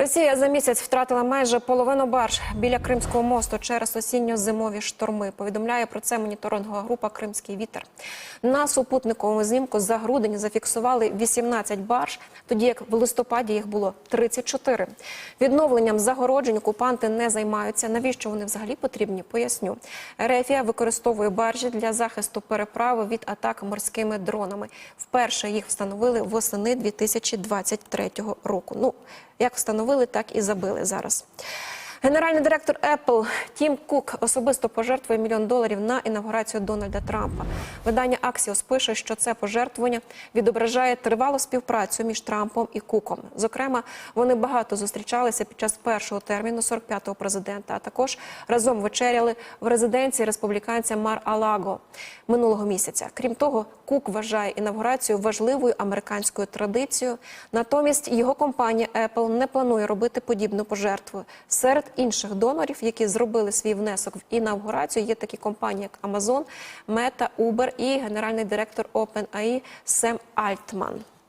Росія за місяць втратила майже половину барж біля Кримського мосту через осінньо-зимові шторми. Повідомляє про це моніторингова група Кримський вітер. На супутниковому знімку за грудень зафіксували 18 барж, тоді як в листопаді їх було 34. Відновленням загороджень окупанти не займаються. Навіщо вони взагалі потрібні? Поясню. Ерефія використовує баржі для захисту переправи від атак морськими дронами. Вперше їх встановили восени 2023 року. Ну як встановили, так і забили зараз. Генеральний директор Apple Тім Кук особисто пожертвує мільйон доларів на інавгурацію Дональда Трампа. Видання Axios пише, що це пожертвування відображає тривалу співпрацю між Трампом і Куком. Зокрема, вони багато зустрічалися під час першого терміну 45-го президента, а також разом вечеряли в резиденції республіканця Мар Алаго минулого місяця. Крім того, Кук вважає інавгурацію важливою американською традицією. Натомість його компанія Apple не планує робити подібну пожертву. Серед інших донорів, які зробили свій внесок в інавгурацію, є такі компанії, як Amazon, Meta, Uber і генеральний директор OpenAI Сем Альтман.